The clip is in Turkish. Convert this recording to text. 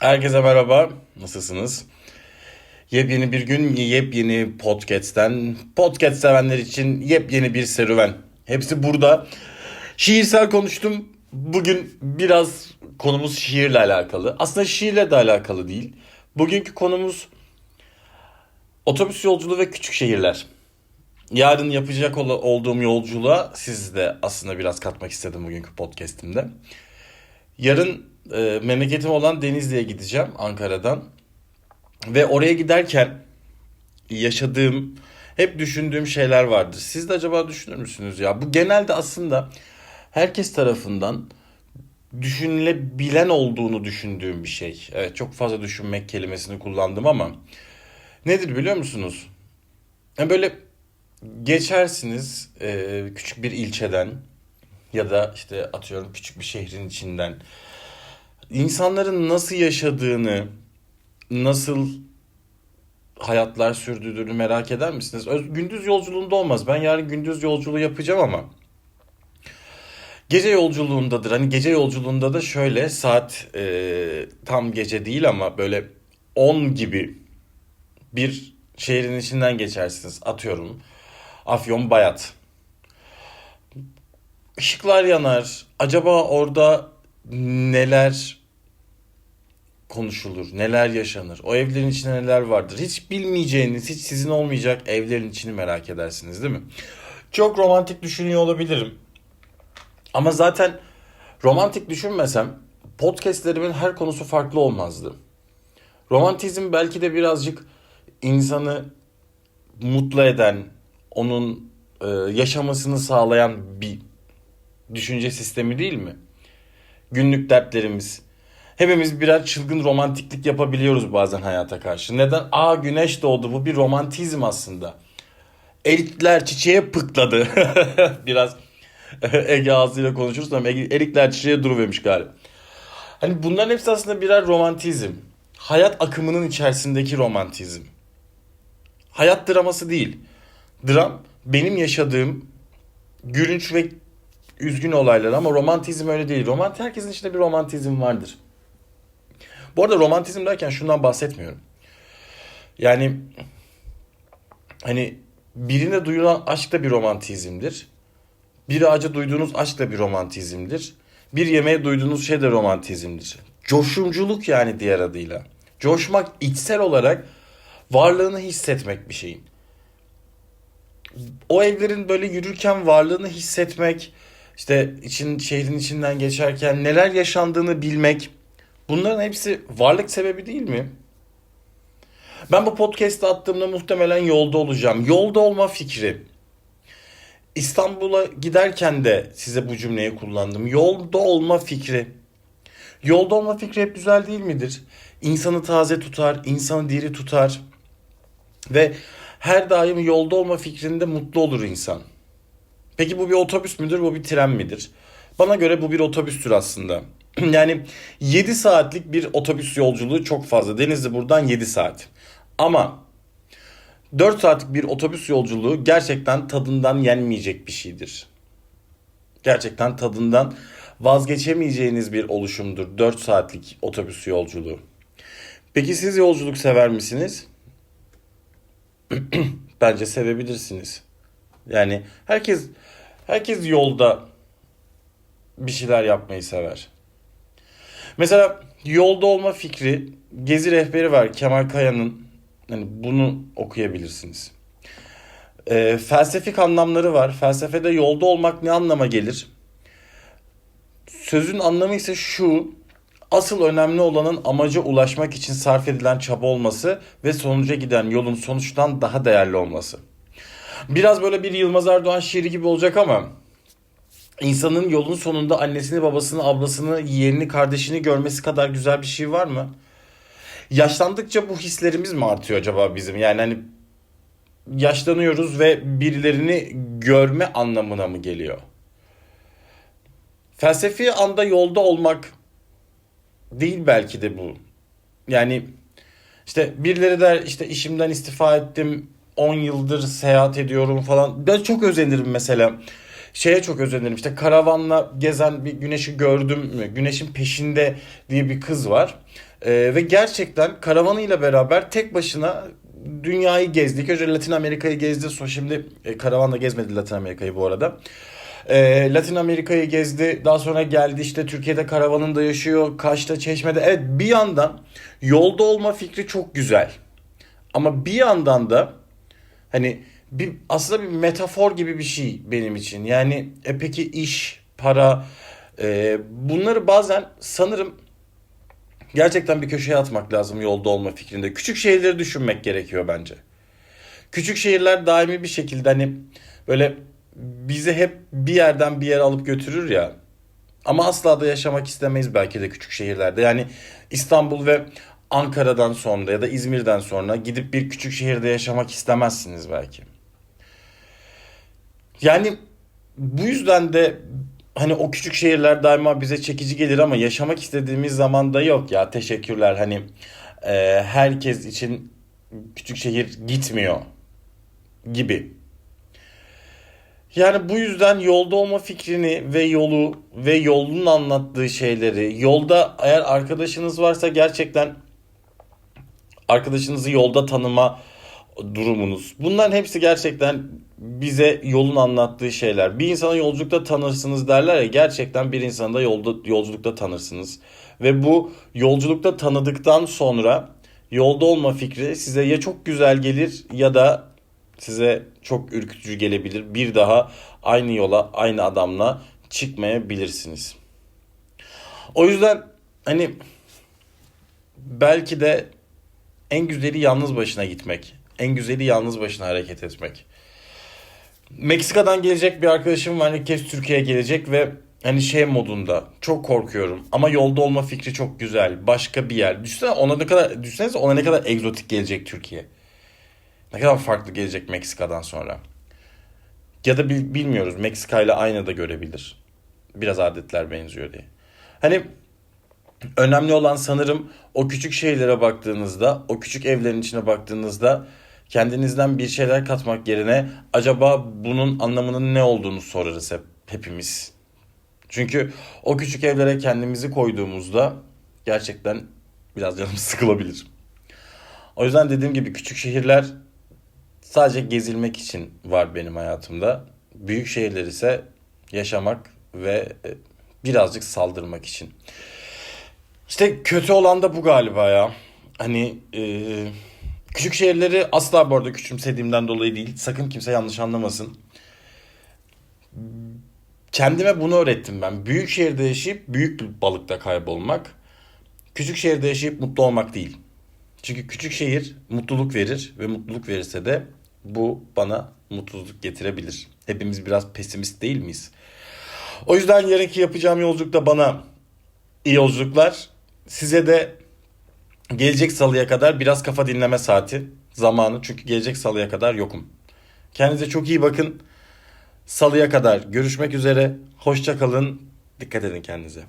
Herkese merhaba. Nasılsınız? Yepyeni bir gün, yepyeni podcast'ten, podcast sevenler için yepyeni bir serüven. Hepsi burada. Şiirsel konuştum. Bugün biraz konumuz şiirle alakalı. Aslında şiirle de alakalı değil. Bugünkü konumuz otobüs yolculuğu ve küçük şehirler. Yarın yapacak ol- olduğum yolculuğa siz de aslında biraz katmak istedim bugünkü podcast'imde. Yarın e, memleketim olan Denizli'ye gideceğim Ankara'dan. Ve oraya giderken yaşadığım, hep düşündüğüm şeyler vardır. Siz de acaba düşünür müsünüz ya? Bu genelde aslında herkes tarafından düşünülebilen olduğunu düşündüğüm bir şey. Evet çok fazla düşünmek kelimesini kullandım ama nedir biliyor musunuz? Yani böyle geçersiniz e, küçük bir ilçeden ya da işte atıyorum küçük bir şehrin içinden insanların nasıl yaşadığını, nasıl hayatlar sürdürdüğünü merak eder misiniz? Öz- Gündüz yolculuğunda olmaz. Ben yarın gündüz yolculuğu yapacağım ama gece yolculuğundadır. Hani gece yolculuğunda da şöyle saat e, tam gece değil ama böyle 10 gibi bir şehrin içinden geçersiniz. Atıyorum Afyon Bayat. Işıklar yanar. Acaba orada neler konuşulur, neler yaşanır, o evlerin içinde neler vardır. Hiç bilmeyeceğiniz, hiç sizin olmayacak evlerin içini merak edersiniz değil mi? Çok romantik düşünüyor olabilirim. Ama zaten romantik düşünmesem podcastlerimin her konusu farklı olmazdı. Romantizm belki de birazcık insanı mutlu eden, onun e, yaşamasını sağlayan bir düşünce sistemi değil mi? Günlük dertlerimiz. Hepimiz birer çılgın romantiklik yapabiliyoruz bazen hayata karşı. Neden? Aa güneş doğdu. Bu bir romantizm aslında. Erikler çiçeğe pıkladı. Biraz Ege ağzıyla konuşuruz ama erikler çiçeğe duruvermiş galiba. Hani bunların hepsi aslında birer romantizm. Hayat akımının içerisindeki romantizm. Hayat draması değil. Dram benim yaşadığım gülünç ve üzgün olaylar ama romantizm öyle değil. Romant herkesin içinde bir romantizm vardır. Bu arada romantizm derken şundan bahsetmiyorum. Yani hani birine duyulan aşk da bir romantizmdir. Bir ağaca duyduğunuz aşk da bir romantizmdir. Bir yemeğe duyduğunuz şey de romantizmdir. Coşumculuk yani diğer adıyla. Coşmak içsel olarak varlığını hissetmek bir şeyin. O evlerin böyle yürürken varlığını hissetmek, işte için şehrin içinden geçerken neler yaşandığını bilmek, bunların hepsi varlık sebebi değil mi? Ben bu podcast'ı attığımda muhtemelen yolda olacağım. Yolda olma fikri. İstanbul'a giderken de size bu cümleyi kullandım. Yolda olma fikri. Yolda olma fikri hep güzel değil midir? İnsanı taze tutar, insanı diri tutar. Ve her daim yolda olma fikrinde mutlu olur insan. Peki bu bir otobüs müdür, bu bir tren midir? Bana göre bu bir otobüstür aslında. yani 7 saatlik bir otobüs yolculuğu çok fazla. Denizli buradan 7 saat. Ama 4 saatlik bir otobüs yolculuğu gerçekten tadından yenmeyecek bir şeydir. Gerçekten tadından vazgeçemeyeceğiniz bir oluşumdur 4 saatlik otobüs yolculuğu. Peki siz yolculuk sever misiniz? Bence sevebilirsiniz. Yani herkes herkes yolda bir şeyler yapmayı sever. Mesela yolda olma fikri Gezi rehberi var Kemal Kaya'nın. Hani bunu okuyabilirsiniz. Ee, felsefik anlamları var. Felsefede yolda olmak ne anlama gelir? Sözün anlamı ise şu. Asıl önemli olanın amaca ulaşmak için sarf edilen çaba olması ve sonuca giden yolun sonuçtan daha değerli olması. Biraz böyle bir Yılmaz Erdoğan şiiri gibi olacak ama insanın yolun sonunda annesini, babasını, ablasını, yeğenini, kardeşini görmesi kadar güzel bir şey var mı? Yaşlandıkça bu hislerimiz mi artıyor acaba bizim? Yani hani yaşlanıyoruz ve birilerini görme anlamına mı geliyor? Felsefi anda yolda olmak değil belki de bu. Yani işte birileri der işte işimden istifa ettim 10 yıldır seyahat ediyorum falan. Ben çok özenirim mesela. Şeye çok özenirim işte karavanla gezen bir güneşi gördüm mü? Güneşin peşinde diye bir kız var. Ee, ve gerçekten karavanıyla beraber tek başına dünyayı gezdi. Önce Latin Amerika'yı gezdi. Sonra şimdi e, karavanla gezmedi Latin Amerika'yı bu arada. Ee, Latin Amerika'yı gezdi. Daha sonra geldi işte Türkiye'de karavanında yaşıyor. Kaş'ta, Çeşme'de. Evet bir yandan yolda olma fikri çok güzel. Ama bir yandan da hani bir aslında bir metafor gibi bir şey benim için. Yani e peki iş, para e, bunları bazen sanırım gerçekten bir köşeye atmak lazım yolda olma fikrinde. Küçük şehirleri düşünmek gerekiyor bence. Küçük şehirler daimi bir şekilde hani böyle bizi hep bir yerden bir yere alıp götürür ya. Ama asla da yaşamak istemeyiz belki de küçük şehirlerde. Yani İstanbul ve Ankara'dan sonra ya da İzmir'den sonra gidip bir küçük şehirde yaşamak istemezsiniz belki. Yani bu yüzden de hani o küçük şehirler daima bize çekici gelir ama yaşamak istediğimiz zaman da yok ya teşekkürler hani e, herkes için küçük şehir gitmiyor gibi. Yani bu yüzden yolda olma fikrini ve yolu ve yolun anlattığı şeyleri yolda eğer arkadaşınız varsa gerçekten arkadaşınızı yolda tanıma durumunuz. Bunların hepsi gerçekten bize yolun anlattığı şeyler. Bir insana yolculukta tanırsınız derler ya gerçekten bir insanı da yolda yolculukta tanırsınız. Ve bu yolculukta tanıdıktan sonra yolda olma fikri size ya çok güzel gelir ya da size çok ürkütücü gelebilir. Bir daha aynı yola, aynı adamla çıkmayabilirsiniz. O yüzden hani belki de en güzeli yalnız başına gitmek. En güzeli yalnız başına hareket etmek. Meksika'dan gelecek bir arkadaşım var. İlk kez Türkiye'ye gelecek ve hani şey modunda çok korkuyorum. Ama yolda olma fikri çok güzel. Başka bir yer. Düşünsene ona ne kadar düşünsenize ona ne kadar egzotik gelecek Türkiye. Ne kadar farklı gelecek Meksika'dan sonra. Ya da bil- bilmiyoruz. Meksika ile aynı da görebilir. Biraz adetler benziyor diye. Hani önemli olan sanırım o küçük şeylere baktığınızda, o küçük evlerin içine baktığınızda kendinizden bir şeyler katmak yerine acaba bunun anlamının ne olduğunu sorarız hep hepimiz. Çünkü o küçük evlere kendimizi koyduğumuzda gerçekten biraz canımız sıkılabilir. O yüzden dediğim gibi küçük şehirler sadece gezilmek için var benim hayatımda. Büyük şehirler ise yaşamak ve e, birazcık saldırmak için. İşte kötü olan da bu galiba ya. Hani e, küçük şehirleri asla bu arada küçümsediğimden dolayı değil. Sakın kimse yanlış anlamasın. Kendime bunu öğrettim ben. Büyük şehirde yaşayıp büyük bir balıkta kaybolmak. Küçük şehirde yaşayıp mutlu olmak değil. Çünkü küçük şehir mutluluk verir ve mutluluk verirse de bu bana mutsuzluk getirebilir. Hepimiz biraz pesimist değil miyiz? O yüzden yarınki yapacağım yolculukta bana iyi yolculuklar. Size de gelecek salıya kadar biraz kafa dinleme saati zamanı. Çünkü gelecek salıya kadar yokum. Kendinize çok iyi bakın. Salıya kadar görüşmek üzere. Hoşça kalın. Dikkat edin kendinize.